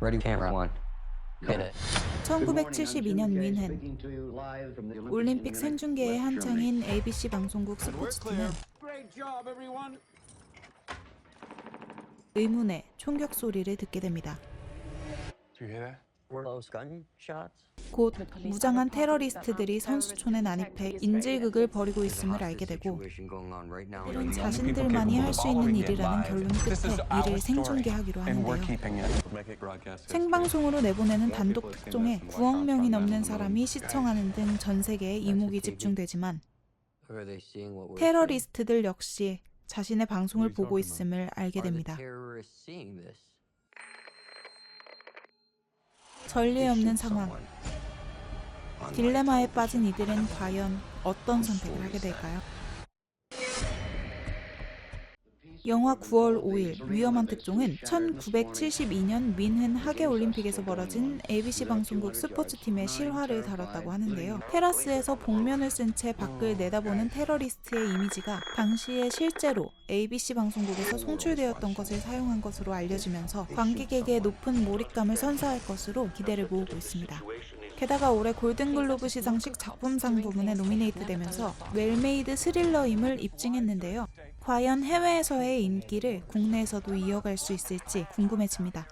Ready, camera. one. Hit it. 1972년 윈헨 올림픽 생중계에 한창인 ABC 방송국 스포츠팀은 의문의 총격 소리를 듣게 됩니다. 곧 무장한 테러리스트들이 선수촌에 난입해 인질극을 벌이고 있음을 알게 되고. 이런 자신들만이 할 수 있는 일이라는 결론 끝에 이를 생중계하기로 하는데요. 생방송으로 내보내는 단독 특종에 9억 명이 넘는 사람이 시청하는 등 전 세계에 이목이 집중되지만 테러리스트들 역시 자신의 방송을 보고 있음을 알게 됩니다. 전례 없는 상황. 딜레마에 빠진 이들은 과연 어떤 선택을 하게 될까요? 영화 9월 5일 위험한 특종은 1972년 윈헨 하계 올림픽에서 벌어진 ABC 방송국 스포츠팀의 실화를 다뤘다고 하는데요. 테라스에서 복면을 쓴 채 밖을 내다보는 테러리스트의 이미지가 당시에 실제로 ABC 방송국에서 송출되었던 것을 사용한 것으로 알려지면서 관객에게 높은 몰입감을 선사할 것으로 기대를 모으고 있습니다. 게다가 올해 골든글로브 시상식 작품상 부문에 노미네이트 되면서 웰메이드 스릴러임을 입증했는데요. 과연 해외에서의 인기를 국내에서도 이어갈 수 있을지 궁금해집니다.